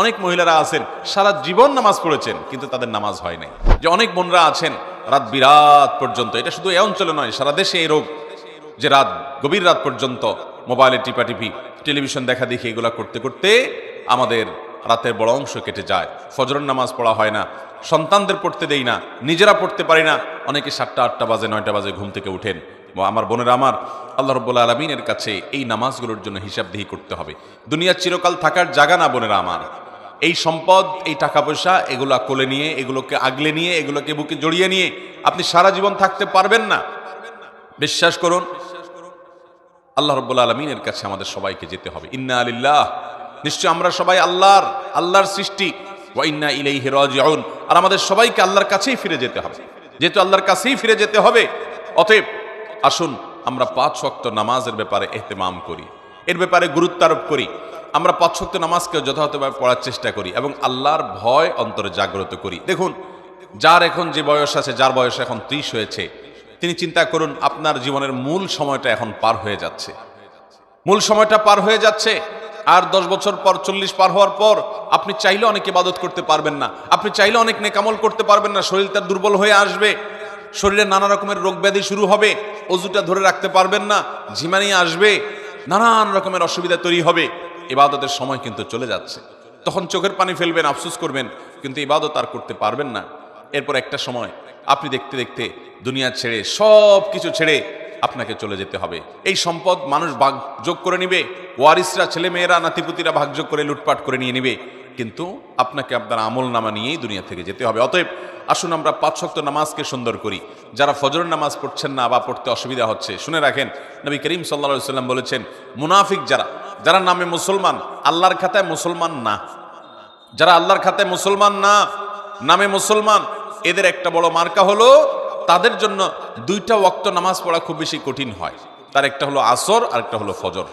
অনেক মহিলারা আছেন, সারা জীবন নামাজ পড়েছেন, কিন্তু তাদের নামাজ হয় নাই। যে অনেক বোনরা আছেন, রাত বিরাত পর্যন্ত, এটা শুধু এই অঞ্চলে নয়, সারা দেশে এই রোগ, যে রাত, গভীর রাত পর্যন্ত মোবাইলে টিপা টিপাটিপি টেলিভিশন দেখা দেখি এগুলা করতে করতে আমাদের রাতের বড় অংশ কেটে যায়। ফজরের নামাজ পড়া হয় না, সন্তানদের পড়তে দেই না, নিজেরা পড়তে পারি না। অনেকে সাতটা, আটটা বাজে, নয়টা বাজে ঘুম থেকে উঠেন। আমার বোনেরা আমার, আল্লাহ রব্বুল্লা আলমিনের কাছে এই নামাজগুলোর জন্য হিসাবদিহি করতে হবে। দুনিয়ার চিরকাল থাকার জায়গা না, বোনেরা আমার। এই সম্পদ, এই টাকা পয়সা এগুলা কোলে নিয়ে, এগুলোকে আগলে নিয়ে, এগুলোকে বুকে জড়িয়ে নিয়ে আপনি সারা জীবন থাকতে পারবেন না। বিশ্বাস করুন, আল্লাহ রব্বুল আলমিনের কাছে আমাদের সবাইকে যেতে হবে। ইন্না আলিল্লাহ নিশ্চয় আমরা সবাই আল্লাহর আল্লাহর সৃষ্টি। ওয়া ইন্না ইলাইহি রাজিউন, আর আমাদের সবাইকে আল্লাহর কাছেই ফিরে যেতে হবে। যেহেতু আল্লাহর কাছেই ফিরে যেতে হবে, অতএব আসুন আমরা পাঁচ ওয়াক্ত নামাজের ব্যাপারে এহতেমাম করি। এর ব্যাপারে গুরুত্ব আরোপ করি। আমরা পাঁচ ওয়াক্ত নামাজকে যথাযথভাবে পড়ার চেষ্টা করি এবং আল্লাহর ভয় অন্তরে জাগ্রত করি। দেখুন, যার এখন যে বয়স আছে, যার বয়স এখন ত্রিশ হয়েছে, তিনি চিন্তা করুন, আপনার জীবনের মূল সময়টা এখন পার হয়ে যাচ্ছে। মূল সময়টা পার হয়ে যাচ্ছে, আর দশ বছর পর, চল্লিশ পার হওয়ার পর, আপনি চাইলে অনেক ইবাদত করতে পারবেন না। আপনি চাইলে অনেক নেকামল করতে পারবেন না, শরীর তার দুর্বল হয়ে আসবে। শরীরে নানা রকমের রোগ ব্যাধি শুরু হবে, অজুটা ধরে রাখতে পারবেন না, ঝিমানি আসবে, নানান রকমের অসুবিধা তৈরি হবে। ইবাদতের সময় কিন্তু চলে যাচ্ছে। তখন চোখের পানি ফেলবেন, আফসুস করবেন, কিন্তু ইবাদত আর করতে পারবেন না। এরপর একটা সময়, আপনি দেখতে দেখতে দুনিয়া ছেড়ে সব কিছু ছেড়ে আপনাকে চলে যেতে হবে। এই সম্পদ মানুষ ভাগ যোগ করে নিবে, ওয়ারিসরা ছেলে মেয়েরা নাতিপুতিরা ভাগযোগ করে লুটপাট করে নিয়ে নিবে। কিন্তু আপনাকে আপনার আমল নামা নিয়েই দুনিয়া থেকে যেতে হবে। অতএব আসুন আমরা পাঁচ শক্ত নামাজকে সুন্দর করি। যারা ফজর নামাজ পড়ছেন না বা পড়তে অসুবিধা হচ্ছে, শুনে রাখেন। নবী করিম সাল্লা সাল্লাম বলেছেন, মুনাফিক যারা যারা নামে মুসলমান, আল্লাহর খাতায় মুসলমান না। যারা আল্লাহর খাতায় মুসলমান না, নামে মুসলমান, এদের একটা বড় মার্কা হলো তাদের জন্য দুইটা ওয়াক্ত নামাজ পড়া খুব বেশি কঠিন হয়। তার একটা হলো আসর আর একটা হলো ফজর।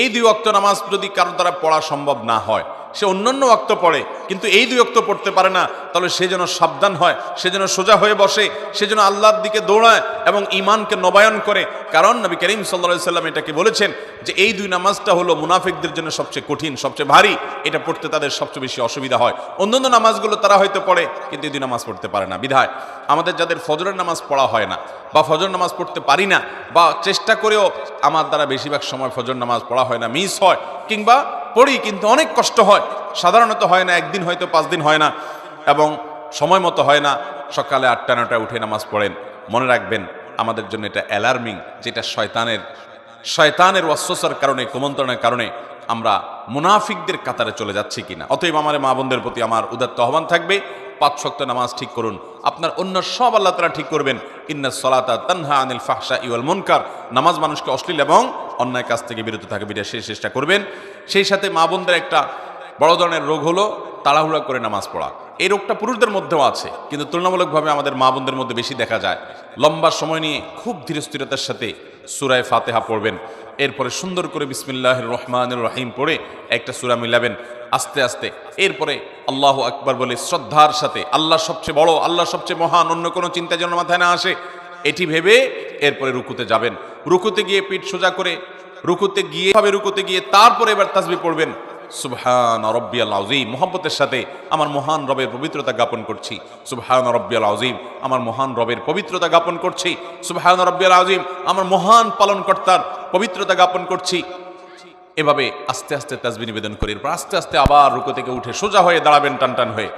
এই দুই ওয়াক্ত নামাজ যদি কারও দ্বারা পড়া সম্ভব না হয় সে অন্যান্য ওয়াক্ত পড়ে, কিন্তু এই দুই ওয়াক্ত পড়তে পারে না, তাহলে সে যেন সাবধান হয়, সে যেন সোজা হয়ে বসে, সে যেন আল্লাহর দিকে দৌড়ায় এবং ইমানকে নবায়ন করে। কারণ নবী করিম সাল্লা সাল্লাম এটাকে বলেছেন যে এই দুই নামাজটা হলো মুনাফিকদের জন্য সবচেয়ে কঠিন, সবচেয়ে ভারী, এটা পড়তে তাদের সবচেয়ে বেশি অসুবিধা হয়। অন্যান্য নামাজগুলো তারা হয়তো পড়ে, কিন্তু এই দুই নামাজ পড়তে পারে না। বিধায়, আমাদের যাদের ফজরের নামাজ পড়া হয় না বা ফজর নামাজ পড়তে পারি না বা চেষ্টা করেও আমার দ্বারা বেশিরভাগ সময় ফজর নামাজ পড়া হয় না, মিস হয়, কিংবা পড়ি কিন্তু অনেক কষ্ট হয়। সাধারণত হয় না, একদিন হয়তো পাঁচ দিন হয় না এবং সময় মতো হয় না। সকালে আটটা নটায় উঠে নামাজ পড়েন। মনে রাখবেন, আমাদের জন্য এটা অ্যালার্মিং যেটা শয়তানের শয়তানের অস্বসার কারণে, কুমন্ত্রণের কারণে আমরা মুনাফিকদের কাতারে চলে যাচ্ছি কিনা। অতএব আমার মা বোনদের প্রতি আমার উদাত্ত আহ্বান থাকবে, পাঁচ শক্ত নামাজ ঠিক করুন। আপনার অন্য সব আল্লাহ তারা ঠিক করবেন। ইন্না সলাতা তানহা আনিল ফাহসা ইউল মুনকার। নামাজ মানুষকে অশ্লীল এবং অন্যায় কাজ থেকে বিরত থাকে বিটা সেই চেষ্টা করবেন। সেই সাথে মা বোনদের একটা বড় ধরনের রোগ হলো তাড়াহুড়া করে নামাজ পড়া। এই রোগটা পুরুষদের মধ্যেও আছে, কিন্তু তুলনামূলকভাবে আমাদের মা বোনদের মধ্যে বেশি দেখা যায়। লম্বা সময় নিয়ে খুব ধীরস্থিরতার সাথে সুরায় ফাতেহা পড়বেন। এরপরে সুন্দর করে বিসমিল্লাহ রহমান রহিম পড়ে একটা সুরা মিলাবেন। আস্তে আস্তে। এরপরে আল্লাহ আকবর বলে শ্রদ্ধার সাথে, আল্লাহ সবচেয়ে বড়, আল্লাহ সবচেয়ে মহান, অন্য কোনো চিন্তা যেন মাথায় না আসে, এটি ভেবে এরপরে রুকুতে যাবেন। রুকুতে গিয়ে পিঠ সোজা করে, রুকুতে গিয়ে ভাবে রুকুতে গিয়ে তারপরে এবার তাসবি পড়বেন। সুবহান রব্বিয়াল আজিম মোহাম্মতের সাথে আমার মহান রবের পবিত্রতা জ্ঞাপন করছি। সুবহান রব্বিয়াল আজিম আমার মহান রবের পবিত্রতা জ্ঞাপন করছি। সুবহান রব্বিয়াল আজিম আমার মহান পালনকর্তার পবিত্রতা জ্ঞাপন করছি। এভাবে আস্তে আস্তে তাজবি নিবেদন করি, এরপর আস্তে আস্তে আবার রুকো থেকে উঠে সোজা হয়ে দাঁড়াবেন টান টান হয়ে।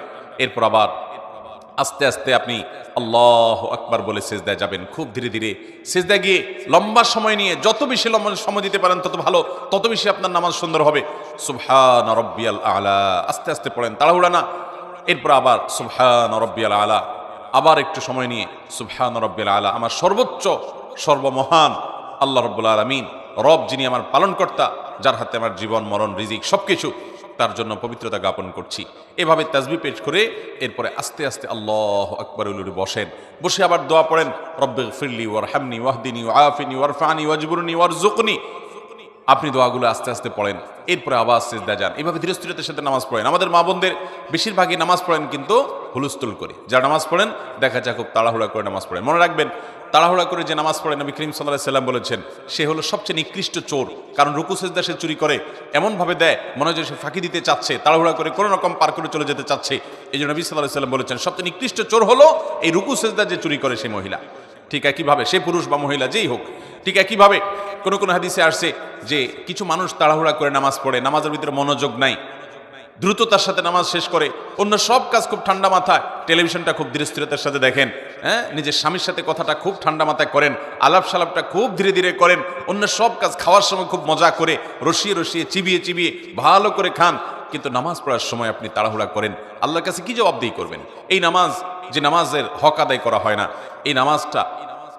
এরপর আবার আস্তে আস্তে আপনি আল্লাহ আকবার বলে সেজদায় যাবেন। খুব ধীরে ধীরে সেজদায় গিয়ে লম্বা সময় নিয়ে যত বেশি লম্বা সময় দিতে পারেন, তত ভালো, তত বেশি আপনার নামাজ সুন্দর হবে। সুবহান রব্বিয়াল আলা। আস্তে আস্তে পড়েন, তাড়াহুড়া না। এরপর আবার সুবহান রব্বিয়াল আলা। আবার একটু সময় নিয়ে সুবহান রব্বিয়াল আলা। আমার সর্বোচ্চ, সর্বমহান আল্লাহ রব্বুল আলমিন, রব যিনি আমার পালনকর্তা, যার হাতে আমার জীবন, মরণ, রিজিক সবকিছু তার জন্য পবিত্রতা জ্ঞাপন করছি। এভাবে তাজবি পেশ করে এরপরে আস্তে আস্তে আল্লাহ আকবর উলুরে বসেন। বসে আবার দোয়া পড়েন, রব্বে ফিরলি ওয়ার হামনি ওয়াহদিনী ওয়াফিনী ওয়ারফানি ওয়াজবরুনি ওয়ার জুকনি আপনি দোয়াগুলো আস্তে আস্তে পড়েন। এরপরে আবার সেজদা যান। এভাবে ধীরস্থিরতার সাথে নামাজ পড়েন। আমাদের মা বোনদের বেশিরভাগই নামাজ পড়েন কিন্তু হুলস্থুল করে। যারা নামাজ পড়েন, দেখা যায় খুব তাড়াহুড়া করে নামাজ পড়েন। মনে রাখবেন, তাড়াহুড়া করে যে নামাজ পড়ে নবী করিম সাল্লাহ সাল্লাম বলেছেন, সে হলো সবচেয়ে নিকৃষ্ট চোর। কারণ রুকু, সেজদা সে চুরি করে, এমনভাবে দেয়, মনে হয় সে ফাঁকি দিতে চাচ্ছে, তাড়াহুড়া করে কোনো রকম পার করে চলে যেতে চাচ্ছে। এই জন্য নবী সাল্লাহ সাল্লাম বলেছেন, সবচেয়ে নিকৃষ্ট চোর হলো এই রুকু, সেজদা যে চুরি করে সেই মহিলা। ঠিক একইভাবে সে পুরুষ বা মহিলা যেই হোক, ঠিক একইভাবে কোনো কোনো হাদিসে আসছে যে কিছু মানুষ তাড়াহুড়া করে নামাজ পড়ে, নামাজের ভিতরে মনোযোগ নাই, দ্রুততার সাথে নামাজ শেষ করে, অন্য সব কাজ খুব ঠান্ডা মাথায়, টেলিভিশনটা খুব ধীরস্থিরতার সাথে দেখেন হ্যাঁ? নিজের স্বামীর সাথে কথাটা খুব ঠান্ডা মাথায় করেন আলাপ সালাপটা খুব ধীরে ধীরে করেন, অন্য সব কাজ খাওয়ার সময় খুব মজা করে, রসিয়ে রসিয়ে, চিবিয়ে চিবিয়ে ভালো করে খান, কিন্তু নামাজ পড়ার সময় আপনি তাড়াহুড়া করেন, আল্লাহর কাছে কি জবাবদিহি করবেন? এই নামাজ যে নামাজের হক আদায় করা হয় না। এই নামাজটা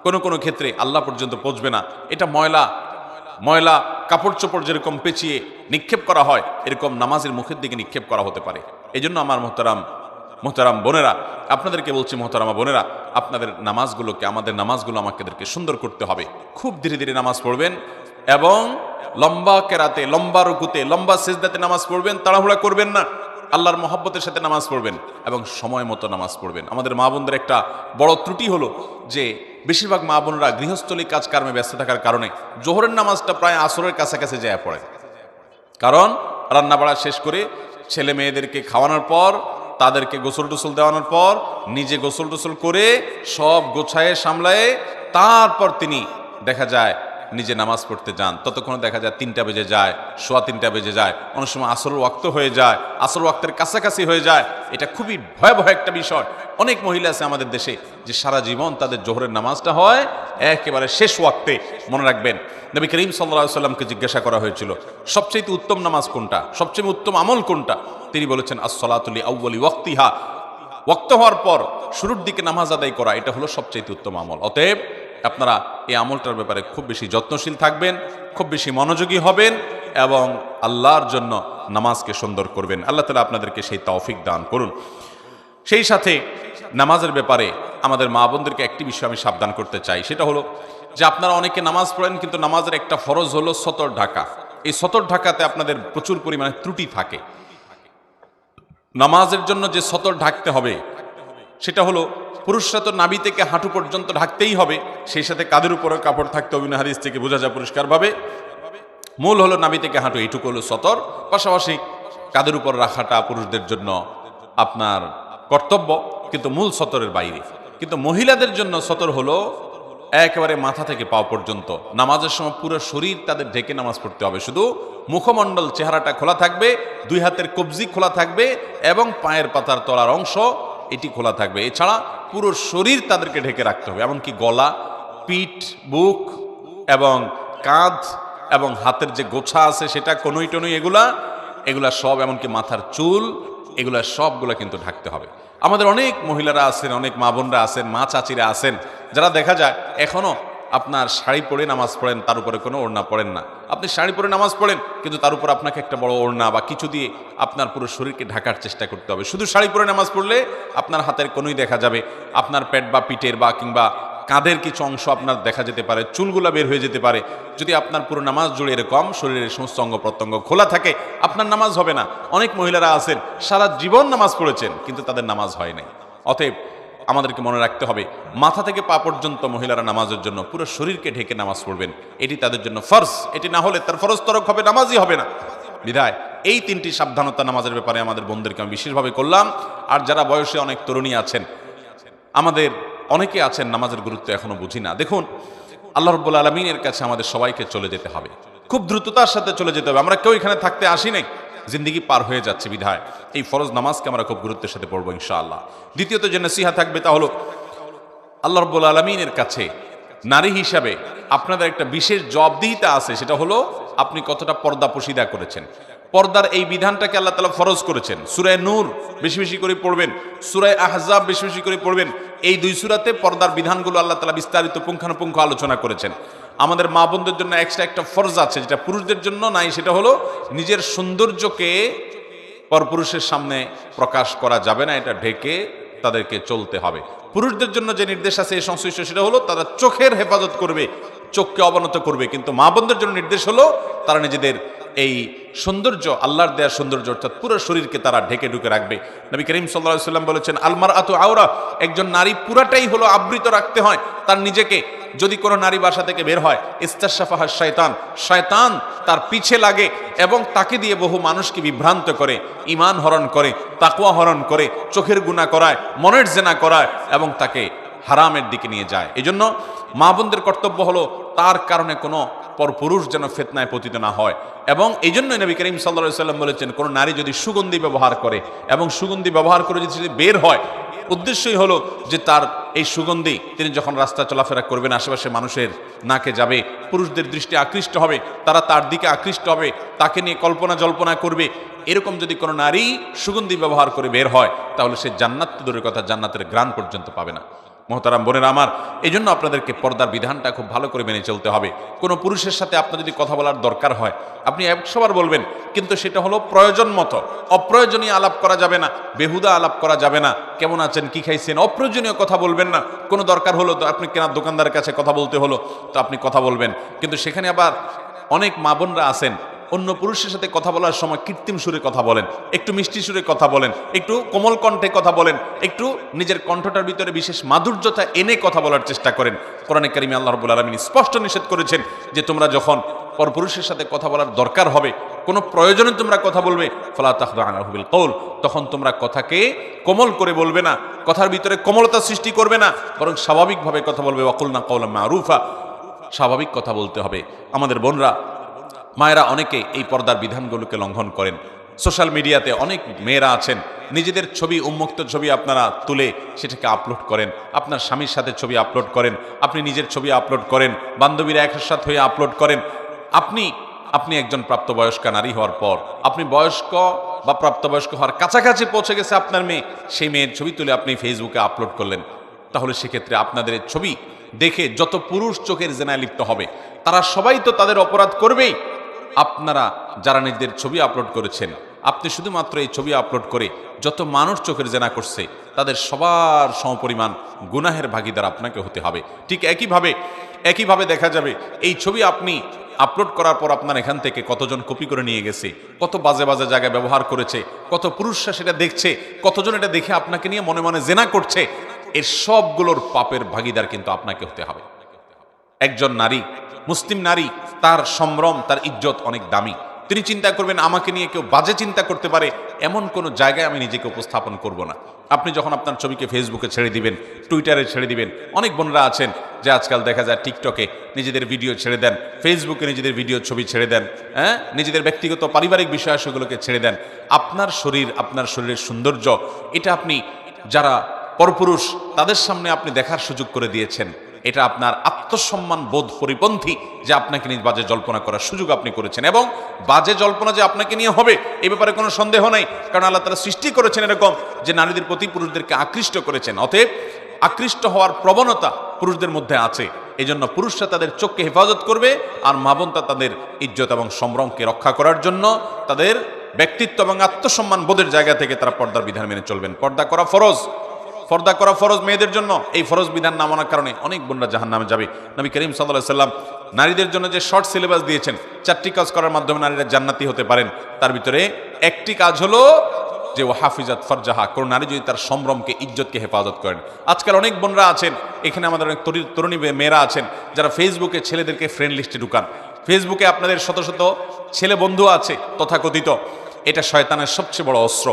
কোনো কোনো ক্ষেত্রে আল্লাহ পর্যন্ত পৌঁছবে না। এটা ময়লা ময়লা কাপড় চোপড় যেরকম পেঁচিয়ে নিক্ষেপ করা হয়, এরকম নামাজের মুখের দিকে নিক্ষেপ করা হতে পারে। এই জন্য আমার মোহতারাম মোহতারাম বোনেরা, আপনাদেরকে বলছি মোহতারামা বোনেরা, আপনাদের নামাজগুলোকে, আমাদের নামাজগুলো আমাদেরকে সুন্দর করতে হবে। খুব ধীরে ধীরে নামাজ পড়বেন এবং লম্বা কেরাতে, লম্বা রুকুতে, লম্বা সেজদাতে নামাজ পড়বেন, তাড়াহুড়া করবেন না। আল্লাহর মহব্বতের সাথে নামাজ পড়বেন এবং সময় মতো নামাজ পড়বেন। আমাদের মা বোনদের একটা বড় ত্রুটি হলো যে বেশিরভাগ মা বোনরা গৃহস্থলী কাজকর্মে ব্যস্ত থাকার কারণে জোহরের নামাজটা প্রায় আসরের কাছাকাছি যায় পড়ে। কারণ রান্না বাড়া শেষ করে ছেলে মেয়েদেরকে খাওয়ানোর পর, তাদেরকে গোসল টুসল দেওয়ানোর পর, নিজে গোসল টুসল করে সব গোছায়ে সামলায়ে তারপর তিনি দেখা যায় নিজে নামাজ পড়তে যান। ততক্ষণ দেখা যায় তিনটা বেজে যায়, সোয়া তিনটা বেজে যায়। অনেক সময় আসল ওয়াক্ত হয়ে যায় আসল ওয়াক্তের কাছাকাছি হয়ে যায়। এটা খুবই ভয়াবহ একটা বিষয়। অনেক মহিলা আছে আমাদের দেশে যে সারা জীবন তাদের জোহরের নামাজটা হয় একেবারে শেষ ওয়াক্তে। মনে রাখবেন, নবী করিম সাল্লা সাল্লামকে জিজ্ঞাসা করা হয়েছিল সবচেয়ে উত্তম নামাজ কোনটা? সবচেয়ে উত্তম আমল কোনটা? তিনি বলেছেন আসসালাতুলি আউ্বলি ওয়াক্তিহা। ওয়াক্ত হওয়ার পর শুরুর দিকে নামাজ আদায় করা, এটা হলো সবচেয়ে উত্তম আমল। অতএব আপনারা এই আমলটার ব্যাপারে খুব বেশি যত্নশীল থাকবেন, খুব বেশি মনোযোগী হবেন এবং আল্লাহর জন্য নামাজকে সুন্দর করবেন। আল্লাহ তালা আপনাদেরকে সেই তৌফিক দান করুন। সেই সাথে নামাজের ব্যাপারে আমাদের মা বোনদেরকে একটি বিষয় আমি সাবধান করতে চাই, সেটা হলো যে আপনারা অনেকে নামাজ পড়েন কিন্তু নামাজের একটা ফরজ হলো সতর ঢাকা। এই সতর ঢাকাতে আপনাদের প্রচুর পরিমাণে ত্রুটি থাকে। নামাজের জন্য যে সতর ঢাকতে হবে সেটা হলো, পুরুষরা তো নাবি থেকে হাঁটু পর্যন্ত ঢাকতেই হবে, সেই সাথে কাদের উপরে কাপড় থাকতে হবে না, হাদিস থেকে বোঝা যায় পরিষ্কারভাবে। মূল হলো নাবি থেকে হাঁটু, এইটুকু হলো সতর। পাশাপাশি কাদের উপর রাখাটা পুরুষদের জন্য আপনার কর্তব্য, কিন্তু মূল সতরের বাইরে। কিন্তু মহিলাদের জন্য সতর হলো একেবারে মাথা থেকে পাও পর্যন্ত। নামাজের সময় পুরো শরীর তাদের ঢেকে নামাজ পড়তে হবে। শুধু মুখমণ্ডল, চেহারাটা খোলা থাকবে, দুই হাতের কবজি খোলা থাকবে এবং পায়ের পাতার তলার অংশ এটি খোলা থাকবে। এছাড়া পুরো শরীর তাদেরকে ঢেকে রাখতে হবে, এমনকি গলা, পিঠ, বুক এবং কাঁধ এবং হাতের যে গোছা আছে সেটা কোনোই টনুই এগুলা এগুলা সব এমনকি মাথার চুল, এগুলা সবগুলা কিন্তু ঢাকতে হবে। আমাদের অনেক মহিলারা আছেন, অনেক মা বোনরা আছেন, মা চাচিরা আছেন, যারা দেখা যায় এখনও আপনার শাড়ি পরে নামাজ পড়েন, তার উপরে কোনো ওড়না পড়েন না। আপনি শাড়ি পরে নামাজ পড়েন, কিন্তু তার উপর আপনাকে একটা বড় ওড়না বা কিছু দিয়ে আপনার পুরো শরীরকে ঢাকার চেষ্টা করতে হবে। শুধু শাড়ি পরে নামাজ পড়লে আপনার হাতের কোনোই দেখা যাবে, আপনার পেট বা পিঠের বা কিংবা কাঁধের কিছু অংশ আপনার দেখা যেতে পারে, চুলগুলা বের হয়ে যেতে পারে। যদি আপনার পুরো নামাজ জুড়ে এরকম শরীরের সমস্ত অঙ্গ প্রত্যঙ্গ খোলা থাকে, আপনার নামাজ হবে না। অনেক মহিলারা আছেন, সারা জীবন নামাজ পড়েছেন, কিন্তু তাদের নামাজ হয় নাই। অতএব আমাদেরকে মনে রাখতে হবে, মাথা থেকে পা পর্যন্ত মহিলারা নামাজের জন্য পুরো শরীরকে ঢেকে নামাজ পড়বেন। এটি তাদের জন্য ফরজ, এটি না হলে তার ফরজ তরক হবে, নামাজই হবে না। বিধায় এই তিনটি সাবধানতা নামাজের ব্যাপারে আমাদের বোনদেরকে আমি বিশেষভাবে করলাম। আর যারা বয়সে অনেক তরুণী আছেন, আমাদের অনেকে আছেন, নামাজের গুরুত্ব এখনও বুঝি না। দেখুন, আল্লাহ রব্বুল আলমিনের কাছে আমাদের সবাইকে চলে যেতে হবে। খুব দ্রুততার সাথে চলে যেতে হবে। আমরা কেউ এখানে থাকতে আসি নাই। জিন্দিগি পার হয়ে যাচ্ছে বিধায়। এই ফরজ নামাজকে আমরা খুব গুরুত্বের সাথে পড়ব ইনশাআল্লাহ। দ্বিতীয়ত যে নসিহা থাকবে তা হলো, আল্লাহ রব্বুল আলমিনের কাছে নারী হিসাবে আপনাদের একটা বিশেষ জবাবদিহিতা আছে, সেটা হলো আপনি কতটা পর্দা পশিদা করেছেন। পর্দার এই বিধানটাকে আল্লাহ তালা ফরজ করেছেন। সুরায় নূর বেশি বেশি করে পড়বেন, সুরায় আহজাব বেশি বেশি করে পড়বেন। এই দুই সুরাতে পর্দার বিধানগুলো আল্লাহ তালা বিস্তারিত পুঙ্খানুপুঙ্খ আলোচনা করেছেন। আমাদের মা বোনদের জন্য এক্সট্রা একটা ফরজ আছে, যেটা পুরুষদের জন্য নাই, সেটা হলো নিজের সৌন্দর্যকে পরপুরুষের সামনে প্রকাশ করা যাবে না, এটা ঢেকে তাদেরকে চলতে হবে। পুরুষদের জন্য যে নির্দেশ আছে, এই সংশ্লিষ্ট সেটা হলো তারা চোখের হেফাজত করবে, চোখকে অবনত করবে। কিন্তু মা বোনদের জন্য নির্দেশ হলো তারা নিজেদের এই সৌন্দর্য, আল্লাহর দেয়া সৌন্দর্য, অর্থাৎ পুরো শরীরকে তারা ঢেকে ঢুকে রাখবে। নবী করিম সাল্লাহ সাল্লাম বলেছেন আলমার আতো আওরা একজন নারী পুরাটাই হলো আবৃত রাখতে হয়। তার নিজেকে যদি কোনো নারী বাসা থেকে বের হয়, ইস্তাশাফাহা শয়তান শয়তান তার পিছে লাগে এবং তাকে দিয়ে বহু মানুষকে বিভ্রান্ত করে ইমান হরণ করে তাকুয়া হরণ করে, চোখের গুণা করায়, মনের জেনা করায় এবং তাকে হারামের দিকে নিয়ে যায়। এজন্য জন্য মা বোনদের কর্তব্য হলো তার কারণে কোনো পরপুরুষ যেন ফেতনায় পতিত না হয়। এবং এই জন্যই নবী করিম সাল্লা সাল্লাম বলেছেন, কোনো নারী যদি সুগন্ধি ব্যবহার করে এবং সুগন্ধি ব্যবহার করে যদি বের হয় উদ্দেশ্যই হলো যে তার এই সুগন্ধি তিনি যখন রাস্তা চলাফেরা করবেন আশেপাশে মানুষের নাকে যাবে, পুরুষদের দৃষ্টি আকৃষ্ট হবে, তারা তার দিকে আকৃষ্ট হবে, তাকে নিয়ে কল্পনা জল্পনা করবে, এরকম যদি কোনো নারী সুগন্ধি ব্যবহার করে বের হয়, তাহলে সে জান্নাত দূরের কথা জান্নাতের গ্রান পর্যন্ত পাবে না। মহতারাম বোনের আমার এই জন্য আপনাদেরকে পর্দার বিধানটা খুব ভালো করে মেনে চলতে হবে। কোনো পুরুষের সাথে আপনার যদি কথা বলার দরকার হয়, আপনি একশোবার বলবেন, কিন্তু সেটা হলো প্রয়োজন মতো। অপ্রয়োজনীয় আলাপ করা যাবে না, বেহুদা আলাপ করা যাবে না, কেমন আছেন, কি খাইছেন, অপ্রয়োজনীয় কথা বলবেন না। কোনো দরকার হলো তো আপনি কেনার দোকানদারের কাছে কথা বলতে হলো, তো আপনি কথা বলবেন। কিন্তু সেখানে আবার অনেক মা বোনরা আছেন অন্য পুরুষের সাথে কথা বলার সময় কৃত্রিম সুরে কথা বলেন, একটু মিষ্টি সুরে কথা বলেন, একটু কোমল কণ্ঠে কথা বলেন, একটু নিজের কণ্ঠটার ভিতরে বিশেষ মাধুর্যতা এনে কথা বলার চেষ্টা করেন। কোরআনে কারিমে আল্লাহ রবুল আলমিন স্পষ্ট নিষেধ করেছেন যে তোমরা যখন পরপুরুষের সাথে কথা বলার দরকার হবে, কোনো প্রয়োজনে তোমরা কথা বলবে, ফলা তাহবিল কৌল তখন তোমরা কথাকে কোমল করে বলবে না, কথার ভিতরে কোমলতা সৃষ্টি করবে না, বরং স্বাভাবিকভাবে কথা বলবে অকুল না কৌলা মারুফা, স্বাভাবিক কথা বলতে হবে। আমাদের বোনরা মায়েরা অনেকে এই পর্দার বিধানগুলোকে লঙ্ঘন করেন। সোশ্যাল মিডিয়াতে অনেক মেয়েরা আছেন। নিজেদের ছবি, উন্মুক্ত ছবি আপনারা তুলে সেটাকে আপলোড করেন। আপনার স্বামীর সাথে ছবি আপলোড করেন। আপনি নিজের ছবি আপলোড করেন। বান্ধবীরা একসাথ হয়ে আপলোড করেন। আপনি আপনি একজন প্রাপ্তবয়স্কা নারী হওয়ার পর, আপনি বয়স্ক বা প্রাপ্তবয়স্ক হওয়ার কাছাকাছি পৌঁছে গেছে আপনার মেয়ে, সেই মেয়ের ছবি তুলে আপনি ফেসবুকে আপলোড করলেন। তাহলে সেক্ষেত্রে আপনাদের ছবি দেখে যত পুরুষ চোখের জেনায় লিপ্ত হবে, তারা সবাই তো তাদের অপরাধ করবেই। আপনারা যারা নিজেদের ছবি আপলোড করেছেন, আপনি শুধুমাত্র এই ছবি আপলোড করে যত মানুষ চোখের জেনা করছে, তাদের সবার সমপরিমাণ গুনাহের ভাগিদার আপনাকে হতে হবে। ঠিক একইভাবে একইভাবে দেখা যাবে, এই ছবি আপনি আপলোড করার পর আপনার এখান থেকে কতজন কপি করে নিয়ে গেছে, কত বাজে বাজে জায়গায় ব্যবহার করেছে, কত পুরুষরা সেটা দেখছে, কতজন এটা দেখে আপনাকে নিয়ে মনে মনে জেনা করছে, এর সবগুলোর পাপের ভাগিদার কিন্তু আপনাকে হতে হবে। একজন নারী মুসলিম নারী, তার সম্ভ্রম, তার ইজ্জত অনেক দামি। তিনি চিন্তা করবেন, আমাকে নিয়ে কেউ বাজে চিন্তা করতে পারে, এমন কোনো জায়গায় আমি নিজেকে উপস্থাপন করব না। আপনি যখন আপনার ছবিকে ফেসবুকে ছেড়ে দিবেন টুইটারে ছেড়ে দিবেন, অনেক বোনরা আছেন যে আজকাল দেখা যায় টিকটকে নিজেদের ভিডিও ছেড়ে দেন ফেসবুকে নিজেদের ভিডিও ছবি ছেড়ে দেন হ্যাঁ? নিজেদের ব্যক্তিগত পারিবারিক বিষয় সেগুলোকে ছেড়ে দেন। আপনার শরীর, আপনার শরীরের সৌন্দর্য, এটা আপনি যারা পরপুরুষ, তাদের সামনে আপনি দেখার সুযোগ করে দিয়েছেন। এটা আপনার আত্মসম্মান বোধ পরিপন্থী যে আপনাকে নিজ বাজে জল্পনা করার সুযোগ আপনি করেছেন এবং বাজে জল্পনা যে আপনাকে নিয়ে হবে, এ ব্যাপারে কোনো সন্দেহ নেই। কারণ আল্লাহ তারা সৃষ্টি করেছেন এরকম যে নারীদের প্রতি পুরুষদেরকে আকৃষ্ট করেছেন। অতএব আকৃষ্ট হওয়ার প্রবণতা পুরুষদের মধ্যে আছে। এই জন্য পুরুষরা তাদের চোখকে হেফাজত করবে আর মাবনতা তাদের ইজ্জত এবং সম্ভ্রমকে রক্ষা করার জন্য তাদের ব্যক্তিত্ব এবং আত্মসম্মান বোধের জায়গা থেকে তারা পর্দার বিধান মেনে চলবেন। পর্দা করা ফরজ। পর্দা করা ফরজ মেয়েদের জন্য, এই ফরজ বিধান না মানার কারণে অনেক বোনরা জাহান নামে যাবে। নবী করিম সাল্লাহ সাল্লাম নারীদের জন্য যে শর্ট সিলেবাস দিয়েছেন, চারটি কাজ করার মাধ্যমে নারীরা জান্নাতি হতে পারেন। তার ভিতরে একটি কাজ হলো যে ও হাফিজাত ফরজাহা, কোন নারী যদি তার সম্ভ্রমকে, ইজ্জতকে হেফাজত করেন। আজকাল অনেক বোনরা আছেন, এখানে আমাদের অনেক তরুণী মেয়েরা আছেন, যারা ফেসবুকে ছেলেদেরকে ফ্রেন্ড লিস্টে ঢুকান। ফেসবুকে আপনাদের শত শত ছেলে বন্ধু আছে তথাকথিত। এটা শয়তানের সবচেয়ে বড় অস্ত্র।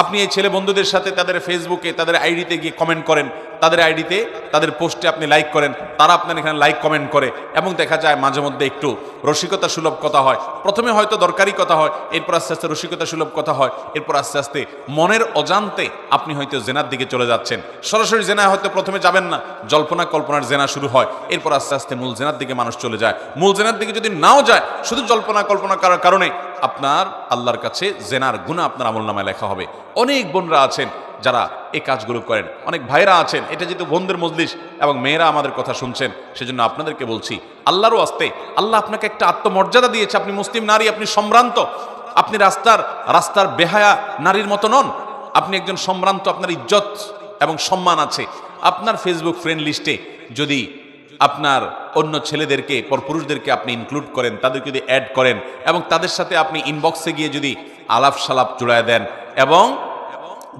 আপনি এই ছেলে বন্ধুদের সাথে তাদের ফেসবুকে, তাদের আইডিতে গিয়ে কমেন্ট করেন। তাদের আইডিতে, তাদের পোস্টে আপনি লাইক করেন। তারা আপনার এখানে লাইক কমেন্ট করে। এবং দেখা যায় মাঝে মধ্যে একটু রসিকতা সুলভ কথা হয়। প্রথমে হয়তো দরকারি কথা হয়, এরপর আস্তে আস্তে রসিকতা সুলভ কথা হয়। এরপর আস্তে আস্তে মনের অজান্তে আপনি হয়তো জেনার দিকে চলে যাচ্ছেন। সরাসরি জেনা হয়তো প্রথমে যাবেন না, জল্পনা কল্পনার জেনা শুরু হয়। এরপর আস্তে আস্তে মূল জেনার দিকে মানুষ চলে যায়। মূল জেনার দিকে যদি নাও যায়, শুধু জল্পনা কল্পনা করার কারণে আপনার আল্লাহর কাছে জেনার গুণা আপনার আমল নামায় লেখা হবে। অনেক বোনরা আছেন যারা এই কাজগুলো করেন। অনেক ভাইরা আছেন, এটা যেহেতু বোনদের মজলিস এবং মেয়েরা আমাদের কথা শুনছেন, সেজন্য আপনাদেরকে বলছি আল্লাহরও আসতে আল্লাহ আপনাকে একটা আত্মমর্যাদা দিয়েছে। আপনি মুসলিম নারী, আপনি সম্ভ্রান্ত। আপনি রাস্তার রাস্তার বেহায়া নারীর মতো নন। আপনি একজন সম্ভ্রান্ত, আপনার ইজ্জত এবং সম্মান আছে। আপনার ফেসবুক ফ্রেন্ড লিস্টে যদি আপনার অন্য ছেলেদেরকে, পরপুরুষদেরকে আপনি ইনক্লুড করেন, তাদেরকে যদি অ্যাড করেন, এবং তাদের সাথে আপনি ইনবক্সে গিয়ে যদি আলাপ সালাপ জুড়ায় দেন, এবং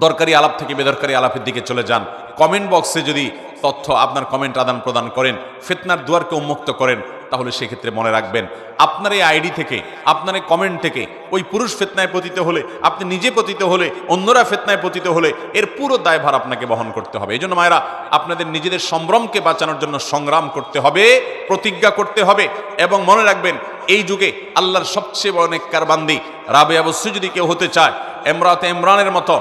দরকারি আলাপ থেকে বেদরকারি আলাপের দিকে চলে যান কমেন্ট বক্সে যদি তথ্য আপনার কমেন্ট আদান প্রদান করেন, ফেতনার দুয়ারকে উন্মুক্ত করেন তাহলে সেক্ষেত্রে মনে রাখবেন, আপনার এই আইডি থেকে, আপনার এই কমেন্ট থেকে ওই পুরুষ ফেতনায় পতিত হলে, আপনি নিজে পতিত হলে, অন্যরা ফেতনায় পতিত হলে, এর পুরো দায়ভার আপনাকে বহন করতে হবে। এই জন্য মায়েরা, আপনাদের নিজেদের সম্ভ্রমকে বাঁচানোর জন্য সংগ্রাম করতে হবে, প্রতিজ্ঞা করতে হবে এবং মনে রাখবেন, এই যুগে আল্লাহর সবচেয়ে বড় নেককার বান্দি রাবে অবশ্যই যদি কেউ হতে চায় এমরাতে ইমরানের মতো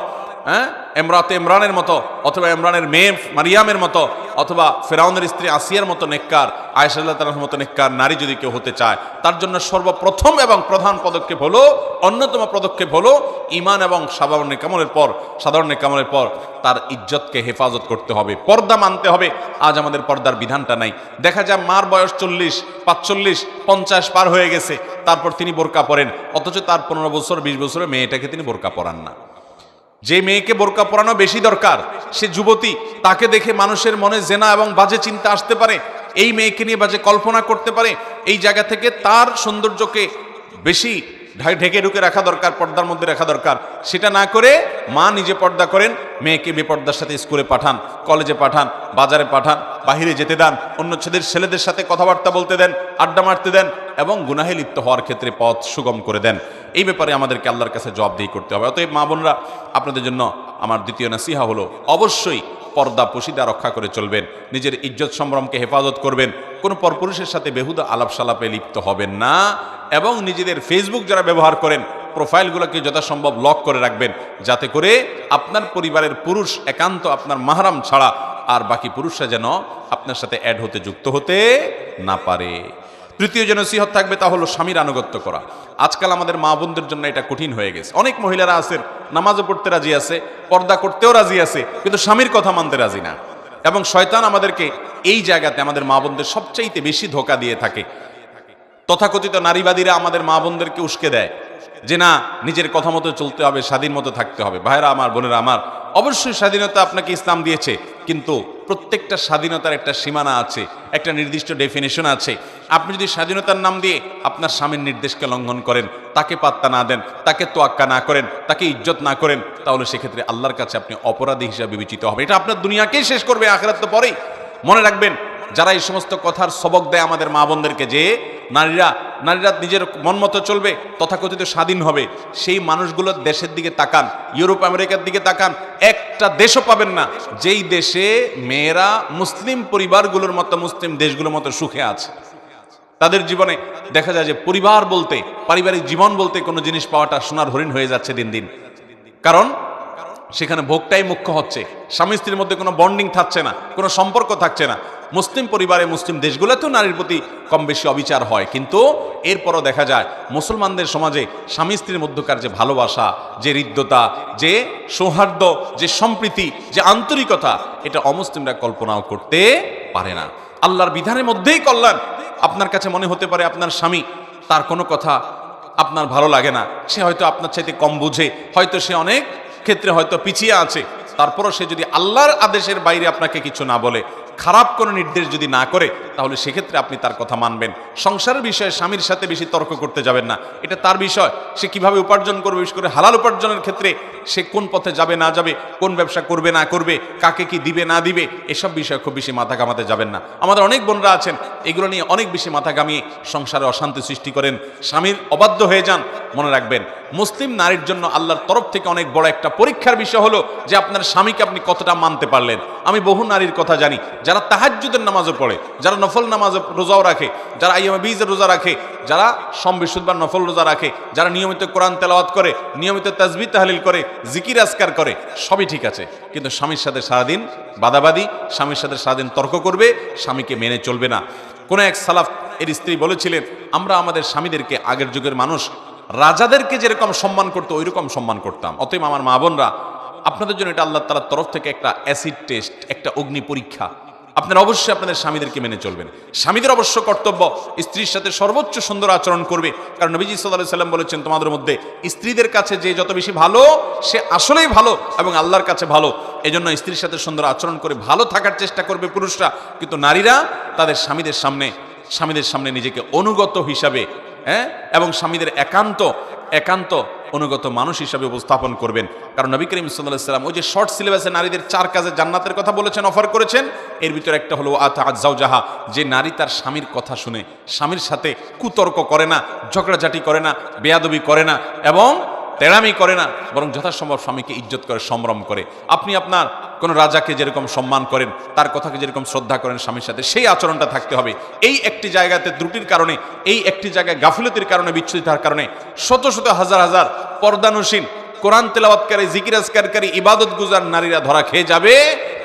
হ্যাঁ? এমরাতে ইমরানের মতো, অথবা ইমরানের মেয়ে মারিয়ামের মতো, অথবা ফেরাউনের স্ত্রী আসিয়ার মতো নেককার আয়সাল্লাহ তালার মতো নেককার নারী যদি কেউ হতে চায়, তার জন্য সর্বপ্রথম এবং প্রধান পদক্ষেপ হলো, অন্যতম পদক্ষেপ হলো ইমান এবং সাধারণ নেকামলের পর, সাধারণ নেকামলের পর তার ইজ্জতকে হেফাজত করতে হবে। পর্দা মানতে হবে। আজ আমাদের পর্দার বিধানটা নাই। দেখা যায় মার বয়স চল্লিশ, পাঁচচল্লিশ, পঞ্চাশ পার হয়ে গেছে। তারপর তিনি বোরকা পরেন। অথচ তার পনেরো বছর, বিশ বছরের মেয়েটাকে তিনি বোরকা পরান না। যে মেয়েকে বোরকা পরানো বেশি দরকার, সে যুবতী, তাকে দেখে মানুষের মনে জেনা এবং বাজে চিন্তা আসতে পারে। এই মেয়েকে নিয়ে বাজে কল্পনা করতে পারে। এই জায়গা থেকে তার সৌন্দর্যকে বেশি ঢেকে ঢুকে রাখা দরকার, পর্দার মধ্যে রাখা দরকার। সেটা না করে মা নিজে পর্দা করেন, মেয়েকে বেপর্দার সাথে স্কুলে পাঠান, কলেজে পাঠান, বাজারে পাঠান, বাহিরে যেতে দেন, অন্য ছেলেদের ছেলেদের সাথে কথাবার্তা বলতে দেন, আড্ডা মারতে দেন এবং গুনাহে লিপ্ত হওয়ার ক্ষেত্রে পথ সুগম করে দেন। এই ব্যাপারে আমাদেরকে আল্লাহর কাছে জবাবদিহি করতে হবে। অতএব মা বোনরা, আপনাদের জন্য আমার দ্বিতীয় নাসিহা হলো, অবশ্যই পর্দা পশিদা রক্ষা করে চলবেন। নিজের ইজ্জত সম্ভ্রমকে হেফাজত করবেন। কোনো পরপুরুষের সাথে বেহুদা আলাপ সালাপে লিপ্ত হবেন না এবং নিজেদের ফেসবুক যারা ব্যবহার করেন, প্রোফাইলগুলোকে যথাসম্ভব লক করে রাখবেন। যাতে করে আপনার পরিবারের পুরুষ একান্ত আপনার মাহারাম ছাড়া আর বাকি পুরুষরা যেন আপনার সাথে অ্যাড হতে, যুক্ত হতে না পারে। তৃতীয় যে নসিহত থাকবে তা হলো স্বামীর আনুগত্য করা। আজকাল আমাদের মা বোনদের জন্য এটা কঠিন হয়ে গেছে। অনেক মহিলারা আছেন নামাজও পড়তে রাজি আছে, পর্দা করতেও রাজি আছে, কিন্তু স্বামীর কথা মানতে রাজি না। এবং শয়তান আমাদেরকে এই জায়গাতে আমাদের মা বোনদের সবচাইতে বেশি ধোকা দিয়ে থাকে। তথাকথিত নারীবাদীরা আমাদের মা বোনদেরকে উস্কে দেয় যে, না, নিজের কথা মতো চলতে হবে, স্বাধীন মতো থাকতে হবে। ভাইরা আমার, বোনেরা আমার, অবশ্যই স্বাধীনতা আপনাকে ইসলাম দিয়েছে। কিন্তু প্রত্যেকটা স্বাধীনতার একটা সীমানা আছে, একটা নির্দিষ্ট ডেফিনেশন আছে। আপনি যদি স্বাধীনতার নাম দিয়ে আপনার স্বামীর নির্দেশকে লঙ্ঘন করেন, তাকে পাত্তা না দেন, তাকে তোয়াক্কা না করেন, তাকে ইজ্জত না করেন, তাহলে সেক্ষেত্রে আল্লাহর কাছে আপনি অপরাধী হিসাবে বিবেচিত হবে এটা আপনার দুনিয়াকেই শেষ করবে, আখরাত তো পরেই। মনে রাখবেন যারা এই সমস্ত কথার সবক দেয় আমাদের মা বোনদেরকে যে নারীরা নারীরা নিজের মন মতো চলবে, তথাকথিত স্বাধীন হবে। সেই মানুষগুলো দেশের দিকে তাকান, ইউরোপ, আমেরিকার দিকে তাকান, একটা দেশও পাবেন না। যেই দেশে মেয়েরা মুসলিম পরিবারগুলোর মতো, মুসলিম দেশগুলোর মতো সুখে আছে। তাদের জীবনে দেখা যায় যে পরিবার বলতে, পারিবারিক জীবন বলতে কোনো জিনিস পাওয়াটা সোনার হরিণ হয়ে যাচ্ছে দিন দিন। কারণ সেখানে ভোগটাই মুখ্য হচ্ছে। স্বামী স্ত্রীর মধ্যে কোনো বন্ডিং থাকছে না, কোনো সম্পর্ক থাকছে না। মুসলিম পরিবারে মুসলিম দেশগুলোতেও নারীর প্রতি কম বেশি অবিচার হয়। কিন্তু এরপরও দেখা যায়, মুসলমানদের সমাজে স্বামী স্ত্রীর মধ্যকার যে ভালোবাসা, যে হৃদ্যতা, যে সৌহার্দ্য, যে সম্প্রীতি, যে আন্তরিকতা, এটা অমুসলিমরা কল্পনাও করতে পারে না। আল্লাহর বিধানের মধ্যেই কল্যাণ। আপনার কাছে মনে হতে পারে আপনার স্বামী, তার কোনো কথা আপনার ভালো লাগে না। সে হয়তো আপনার চাইতে কম বুঝে, হয়তো সে অনেক ক্ষেত্রে হয়তো পিছিয়ে আছে। তারপরও সে যদি আল্লাহর আদেশের বাইরে আপনাকে কিছু না বলে খারাপ কোনো নির্দেশ যদি না করে, তাহলে সেক্ষেত্রে আপনি তার কথা মানবেন। সংসারের বিষয়ে স্বামীর সাথে বেশি তর্ক করতে যাবেন না। এটা তার বিষয়। সে কীভাবে উপার্জন করবে, বিশেষ করে হালাল উপার্জনের ক্ষেত্রে সে কোন পথে যাবে, না যাবে, কোন ব্যবসা করবে, না করবে, কাকে কি দিবে, না দিবে, এসব বিষয়ে খুব বেশি মাথা ঘামাতে যাবেন না। আমাদের অনেক বোনরা আছেন, এগুলো নিয়ে অনেক বেশি মাথা ঘামিয়ে সংসারে অশান্তি সৃষ্টি করেন। স্বামীর অবাধ্য হয়ে যান, মনে রাখবেন। মুসলিম নারীর জন্য আল্লাহর তরফ থেকে অনেক বড় একটা পরীক্ষার বিষয় হলো যে আপনার স্বামীকে আপনি কতটা মানতে পারলেন। আমি বহু নারীর কথা জানি যারা তাহাজ্জুদের নামাজও পড়ে, যারা নফল নামাজ রোজাও রাখে, যারা আইয়ামে বীজের রোজা রাখে, যারা সম বিশুদ্ধবার নফল রোজা রাখে, যারা নিয়মিত কোরআন তেলাওয়াত করে, নিয়মিত তাজবি তাহলিল করে, জিকির আজকার করে, সবই ঠিক আছে। কিন্তু স্বামীর সাথে সারাদিন বাদাবাদি, স্বামীর সাথে সারাদিন তর্ক করবে, স্বামীকে মেনে চলবে না। কোন এক সালাফ এর স্ত্রী বলেছিলেন, আমরা আমাদের স্বামীদেরকে আগের যুগের মানুষ, রাজাদেরকে যেরকম সম্মান করতো ওই রকম সম্মান করতাম। অতএব আমার মা বোনরা, আপনাদের জন্য এটা আল্লাহ তালার তরফ থেকে একটা অ্যাসিড টেস্ট, একটা অগ্নি পরীক্ষা। আপনারা অবশ্যই আপনাদের স্বামীদেরকে মেনে চলবেন। স্বামীদের অবশ্য কর্তব্য স্ত্রীর সাথে সর্বোচ্চ সুন্দর আচরণ করবে। কারণ নবীজি সাল্লাহ সাল্লাম বলেছেন, তোমাদের মধ্যে স্ত্রীদের কাছে যে যত বেশি ভালো, সে আসলেই ভালো এবং আল্লাহর কাছে ভালো। এই জন্য স্ত্রীর সাথে সুন্দর আচরণ করে ভালো থাকার চেষ্টা করবে পুরুষরা। কিন্তু নারীরা তাদের স্বামীদের সামনে স্বামীদের সামনে নিজেকে অনুগত হিসাবে হ্যাঁ? এবং স্বামীদের একান্ত একান্ত অনুগত মানুষ হিসাবে উপস্থাপন করবেন। কারণ নবী করিম সাল্লাহ সাল্লাম ওই যে শর্ট সিলেবাসে নারীদের চার কাজে জান্নাতের কথা বলেছেন অফার করেছেন। এর ভিতরে একটা হলো আতা আজাউ জাহা যে নারী তার স্বামীর কথা শুনে, স্বামীর সাথে কুতর্ক করে না, ঝগড়াঝাটি করে না, বেয়াদবি করে না এবং তেড়ামি করে না, বরং যথাসম্ভব স্বামীকে ইজ্জত করে, সম্ভ্রম করে। আপনি আপনার কোনো রাজাকে যেরকম সম্মান করেন, তার কথাকে যেরকম শ্রদ্ধা করেন স্বামীর সাথে, সেই আচরণটা থাকতে হবে। এই একটি জায়গাতে ত্রুটির কারণে, এই একটি জায়গায় গাফিলতির কারণে বিচ্ছুরিতার কারণে শত শত হাজার হাজার পর্দানুসীন কোরআন তেলাওয়াতকারী জিকিরাজকারী ইবাদত গুজার নারীরা ধরা খেয়ে যাবে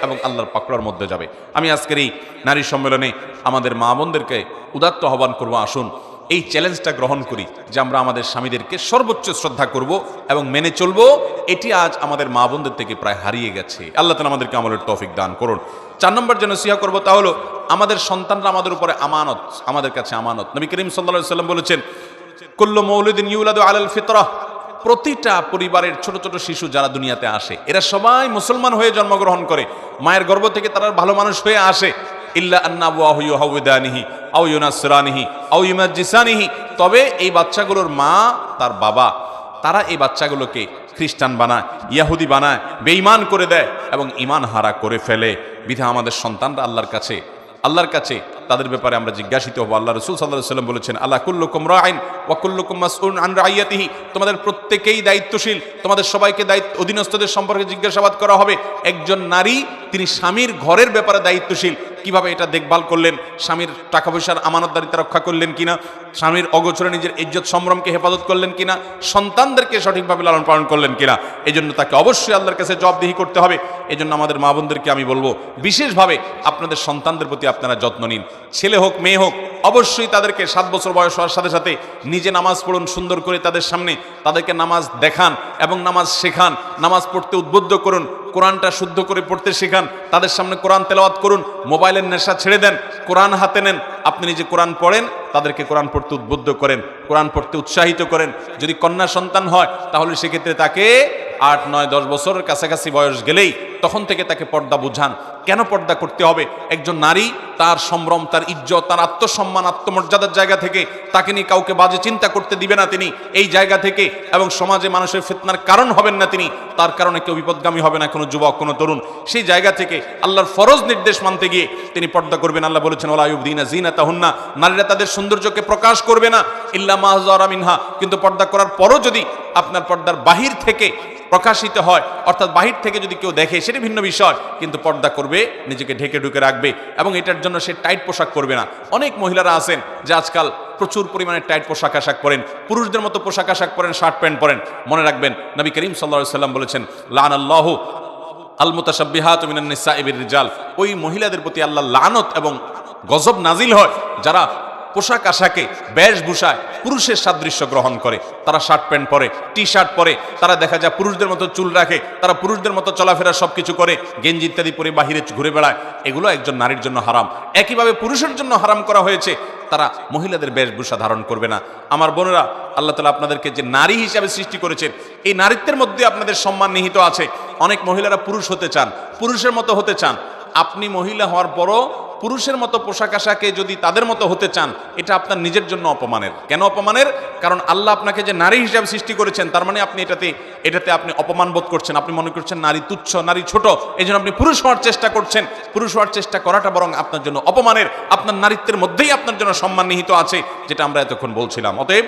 এবং আল্লাহর পাকড়ার মধ্যে যাবে। আমি আজকের এই নারী সম্মেলনে আমাদের মা বোনদেরকে উদাত্ত আহ্বান করব, আসুন এই চ্যালেঞ্জটা গ্রহণ করি, যে আমরা আমাদের স্বামীদেরকে সর্বোচ্চ শ্রদ্ধা করব এবং মেনে চলব। এটি আজ আমাদের মা বোনদের থেকে প্রায় হারিয়ে গেছে। আল্লাহ তালা আমাদেরকে আমলের তৌফিক দান করুন। চার নম্বর যেন সিহা করব তা হলো, আমাদের সন্তানরা আমাদের উপরে আমানত, আমাদের কাছে আমানত। নবী করিম সাল্লা সাল্লাম বলেছেন, কুল্লু মৌলুদ্দিন ইউলাদু আলাল ফিতরাহ প্রতিটা পরিবারের ছোট ছোট শিশু যারা দুনিয়াতে আসে, এরা সবাই মুসলমান হয়ে জন্মগ্রহণ করে। মায়ের গর্ভ থেকে তারা ভালো মানুষ হয়ে আসে। আও ইউমাজ্জিসানিহি। তবে এই বাচ্চাগুলোর মা, তার বাবা, তারা এই বাচ্চাগুলোকে খ্রিস্টান বানায়, ইয়াহুদি বানায়, বেঈমান করে দেয় এবং ইমান হারা করে ফেলে। বিধা আমাদের সন্তানরা আল্লাহর কাছে আল্লাহর কাছে তাদের ব্যাপারে আমরা জিজ্ঞাসিত হব। আল্লাহ রসুল সাল্লাহ সাল্লাম বলেছেন আল্লাহ কুল্লুকুম রাইন ওয়াকুল্লুকুম মাসউন আন রাইয়াতিহি? তোমাদের প্রত্যেকেই দায়িত্বশীল। তোমাদের সবাইকে দায়িত্ব, অধীনস্থদের সম্পর্কে জিজ্ঞাসাবাদ করা হবে। একজন নারী, তিনি স্বামীর ঘরের ব্যাপারে দায়িত্বশীল। কীভাবে এটা দেখভাল করলেন? স্বামীর টাকা পয়সার আমানতদারিতা রক্ষা করলেন কিনা? স্বামীর অগোচরে নিজের ইজ্জত সম্ভ্রমকে হেফাজত করলেন কিনা? সন্তানদেরকে সঠিকভাবে লালন পালন করলেন কিনা? এই জন্য তাকে অবশ্যই আল্লাহর কাছে জবাবদিহি করতে হবে। এই জন্য আমাদের মা বোনদেরকে আমি বলব, বিশেষভাবে আপনাদের সন্তানদের প্রতি আপনারা যত্ন নিন। ছেলে হোক, মেয়ে হোক, অবশ্যই তাদেরকে সাত বছর বয়স হওয়ার সাথে সাথে নিজে নামাজ পড়ুন সুন্দর করে তাদের সামনে, তাদেরকে নামাজ দেখান এবং নামাজ শেখান, নামাজ পড়তে উদ্বুদ্ধ করুন। কোরআনটা শুদ্ধ করে পড়তে শেখান, তাদের সামনে কোরআন তেলাওয়াত করুন, মোবাইলের নেশা ছেড়ে দেন, কোরআন হাতে নেন, আপনি নিজে কোরআন পড়েন, তাদেরকে কোরআন পড়তে উদ্বুদ্ধ করেন, কোরআন পড়তে উৎসাহিত করেন। যদি কন্যা সন্তান হয়, তাহলে সেক্ষেত্রে তাকে আট, নয়, দশ বছরের কাছাকাছি বয়স গেলেই তখন থেকে তাকে পর্দা বুঝান কেন পর্দা করতে হবে? একজন নারী, তার সম্ভ্রম, তার ইজ্জত, তার আত্মসম্মান, আত্মমর্যাদার জায়গা থেকে তাকে নিয়ে কাউকে বাজে চিন্তা করতে দিবে না তিনি। এই জায়গা থেকে এবং সমাজে মানুষের ফিতনার কারণ হবেন না তিনি। তার কারণে কেউ বিপদগামী হবে না, কোনো যুবক, কোনো তরুণ। সেই জায়গা থেকে আল্লাহর ফরজ নির্দেশ মানতে গিয়ে তিনি পর্দা করবেন। আল্লাহ বলেছেন ওলাইউদ্দিনা জিনা তাহুন্না নারীরা তাদের সৌন্দর্যকে প্রকাশ করবে না। ইল্লা মাহজারা মিনহা। কিন্তু পর্দা করার পরও যদি আপনার পর্দার বাহির থেকে প্রকাশিত হয়। অর্থাৎ বাহির থেকে যদি কেউ দেখে, সেটা ভিন্ন বিষয়, কিন্তু পর্দা করবে, নিজেকে ঢেকে ঢুকে রাখবে এবং এটার জন্য সে টাইট পোশাক করবে না। অনেক মহিলারা আছেন যে আজকাল প্রচুর পরিমাণে টাইট পোশাক আশাক পরেন, পুরুষদের মতো পোশাক আশাক পরেন, শার্ট প্যান্ট পরেন। মনে রাখবেন, নবী করিম সাল্লা সাল্লাম বলেছেন লান আল্লাহ আল মুতাসাব্বিহাত মিনান নিসা ইবির রিজাল ওই মহিলাদের প্রতি আল্লাহ লানত এবং গজব নাজিল হয়, যারা পোশাক আশাকে, বেশভূষায় পুরুষের সাদৃশ্য গ্রহণ করে। তারা শার্ট প্যান্ট পরে টি শার্ট পরে, তারা দেখা যায় পুরুষদের মতো চুল রাখে, তারা পুরুষদের মতো চলাফেরা সব কিছু করে, গেঞ্জি ইত্যাদি পরে বাহিরে ঘুরে বেড়ায়। এগুলো একজন নারীর জন্য হারাম। একইভাবে পুরুষের জন্য হারাম করা হয়েছে, তারা মহিলাদের বেশভূষা ধারণ করবে না। আমার বোনেরা, আল্লাহ তালা আপনাদেরকে যে নারী হিসাবে সৃষ্টি করেছেন, এই নারীত্বের মধ্যে আপনাদের সম্মান নিহিত আছে। অনেক মহিলারা পুরুষ হতে চান, পুরুষের মতো হতে চান। আপনি মহিলা হওয়ার পরও পুরুষের মতো পোশাক আশাকে যদি তাদের মতো হতে চান, এটা আপনার নিজের জন্য অপমানের। কেন অপমানের? কারণ আল্লাহ আপনাকে যে নারী হিসাবে সৃষ্টি করেছেন, তার মানে আপনি এটাতে এটাতে আপনি অপমান বোধ করছেন। আপনি মনে করছেন নারী তুচ্ছ, নারী ছোট এই আপনি পুরুষ হওয়ার চেষ্টা করছেন। পুরুষ হওয়ার চেষ্টা করাটা বরং আপনার জন্য অপমানের, আপনার নারীত্বের মধ্যেই আপনার জন্য সম্মান নিহিত আছে, যেটা আমরা এতক্ষণ বলছিলাম। অতএব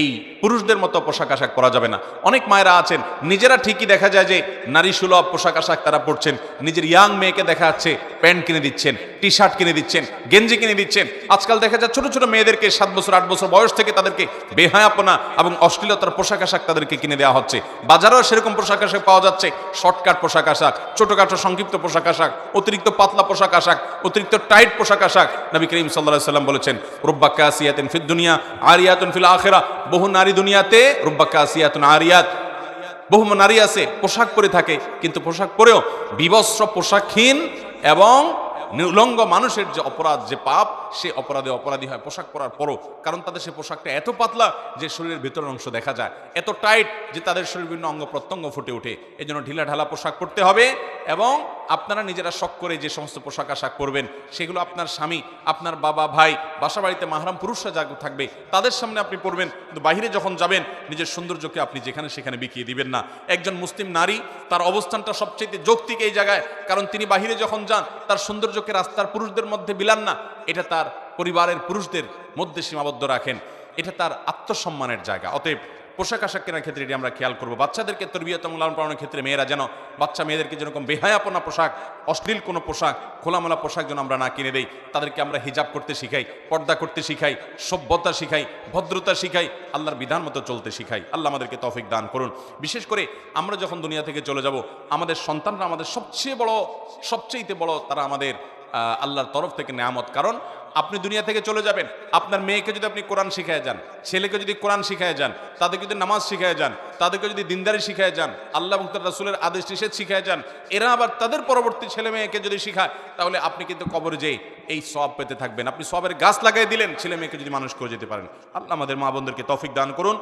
এই পুরুষদের মতো পোশাক আশাক পরা যাবে না। অনেক মায়েরা আছেন, নিজেরা ঠিকই দেখা যায় যে নারী সুলভ পোশাক আশাক তারা পরছেন, নিজের ইয়াং মেয়েকে দেখা যাচ্ছে প্যান্ট কিনে দিচ্ছেন টি শার্ট কিনে দিচ্ছেন, গেঞ্জি কিনে দিচ্ছেন। আজকাল দেখা যায় ছোট ছোট মেয়েদেরকে সাত বছর, আট বছর বয়স থেকে তাদেরকে বেহায়াপনা এবং অশ্লীলতার পোশাক আশাক তাদেরকে কিনে দেওয়া হচ্ছে। বাজারেও সেরকম পোশাক আশাক পাওয়া যাচ্ছে, শর্টকাট পোশাক আশাক, ছোটখাটো সংক্ষিপ্ত পোশাক আশাক, অতিরিক্ত পাতলা পোশাক আশাক, অতিরিক্ত টাইট পোশাক আশাক। নবী করিম সাল্লাহ সাল্লাম বলেছেন রুব্বাক্কা আসিয়াতেন ফিদ দুনিয়া, আরিয়াতুন ফিল আখেরা। বহু নারী দুনিয়াতে রুব্বাক্কা আসিয়াতুন আরিয়াত। বহু নারী আছে, পোশাক পরে থাকে, কিন্তু পোশাক পরেও বিবস্ত্র পোশাকহীন এবং নির্লঙ্গ মানুষের যে অপরাধ, যে পাপ সে অপরাধে অপরাধী হয়, পোশাক পরার পরও। কারণ তাদের সে পোশাকটা এত পাতলা যে শরীরের ভেতরের অংশ দেখা যায়। এত টাইট যে তাদের শরীর বিভিন্ন অঙ্গ প্রত্যঙ্গ ফুটে ওঠে। এই জন্য ঢিলা ঢালা পোশাক পরতে হবে এবং আপনারা নিজেরা শখ করে যে সমস্ত পোশাক আশাক পরবেন, সেগুলো আপনার স্বামী, আপনার বাবা, ভাই বাসা বাড়িতে মাহরাম পুরুষরা যা থাকবে, তাদের সামনে আপনি পরবেন। কিন্তু বাহিরে যখন যাবেন, নিজের সৌন্দর্যকে আপনি যেখানে সেখানে বিকিয়ে দিবেন না। একজন মুসলিম নারী, তার অবস্থানটা সবচেয়ে যৌক্তিক এই জায়গায়। কারণ তিনি বাহিরে যখন যান, তার সৌন্দর্যকে রাস্তার পুরুষদের মধ্যে বিলান না। এটা তার পরিবারের পুরুষদের মধ্যে সীমাবদ্ধ রাখেন। এটা তার আত্মসম্মানের জায়গা। অতএব পোশাক আশাক কেনার ক্ষেত্রে এটি আমরা খেয়াল করব। বাচ্চাদেরকে তরবিয়ত এবং লালন পালনের ক্ষেত্রে মেয়েরা যেন, বাচ্চা মেয়েদেরকে যেরকম বেহায়াপনা পোশাক, অশ্লীল কোনো পোশাক, খোলামেলা পোশাক যেন আমরা না কিনে দেই, তাদেরকে আমরা হিজাব করতে শিখাই, পর্দা করতে শিখাই, সভ্যতা শিখাই, ভদ্রতা শিখাই, আল্লাহর বিধান মতো চলতে শিখাই। আল্লাহ আমাদেরকে তফিক দান করুন। বিশেষ করে আমরা যখন দুনিয়া থেকে চলে যাব, আমাদের সন্তানরা আমাদের সবচেয়ে বড় সবচেয়েতে বড় তারা আমাদের আল্লাহর তরফ থেকে নেয়ামত। কারণ আপনি দুনিয়া থেকে চলে যাবেন, আপনার মেয়েকে যদি আপনি কোরআন শিখায় যান, ছেলেকে যদি কোরআন শিখায় যান, তাদেরকে যদি নামাজ শিখায় যান, তাদেরকে যদি দিনদারি শিখায় যান, আল্লাহ এবং তার রাসুলের আদেশ নিষেধ শিখায় যান, এরা আবার তাদের পরবর্তী ছেলে মেয়েকে যদি শিখায়, তাহলে আপনি কিন্তু কবরে যেয়ে এই সব পেতে থাকবেন। আপনি সবের গাছ লাগাই দিলেন, ছেলে মেয়েকে যদি মানুষ করে যেতে পারেন। আল্লাহ আমাদের মা বোনদেরকে তফিক দান করুন।